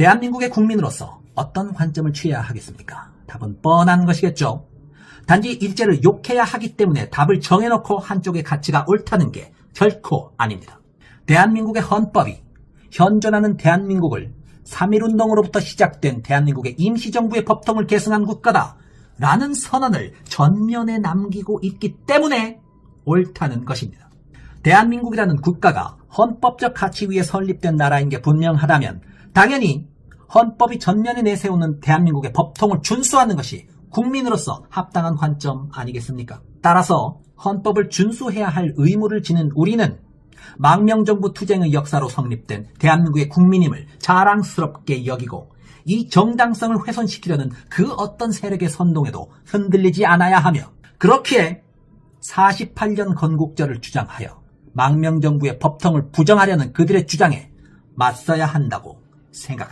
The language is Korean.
대한민국의 국민으로서 어떤 관점을 취해야 하겠습니까? 답은 뻔한 것이겠죠. 단지 일제를 욕해야 하기 때문에 답을 정해놓고 한쪽의 가치가 옳다는 게 결코 아닙니다. 대한민국의 헌법이 현존하는 대한민국을 3.1운동으로부터 시작된 대한민국의 임시정부의 법통을 계승한 국가다 라는 선언을 전면에 남기고 있기 때문에 옳다는 것입니다. 대한민국이라는 국가가 헌법적 가치 위에 설립된 나라인 게 분명하다면 당연히 헌법이 전면에 내세우는 대한민국의 법통을 준수하는 것이 국민으로서 합당한 관점 아니겠습니까? 따라서 헌법을 준수해야 할 의무를 지는 우리는 망명정부 투쟁의 역사로 성립된 대한민국의 국민임을 자랑스럽게 여기고 이 정당성을 훼손시키려는 그 어떤 세력의 선동에도 흔들리지 않아야 하며 그렇기에 48년 건국절을 주장하여 망명정부의 법통을 부정하려는 그들의 주장에 맞서야 한다고 생각합니다.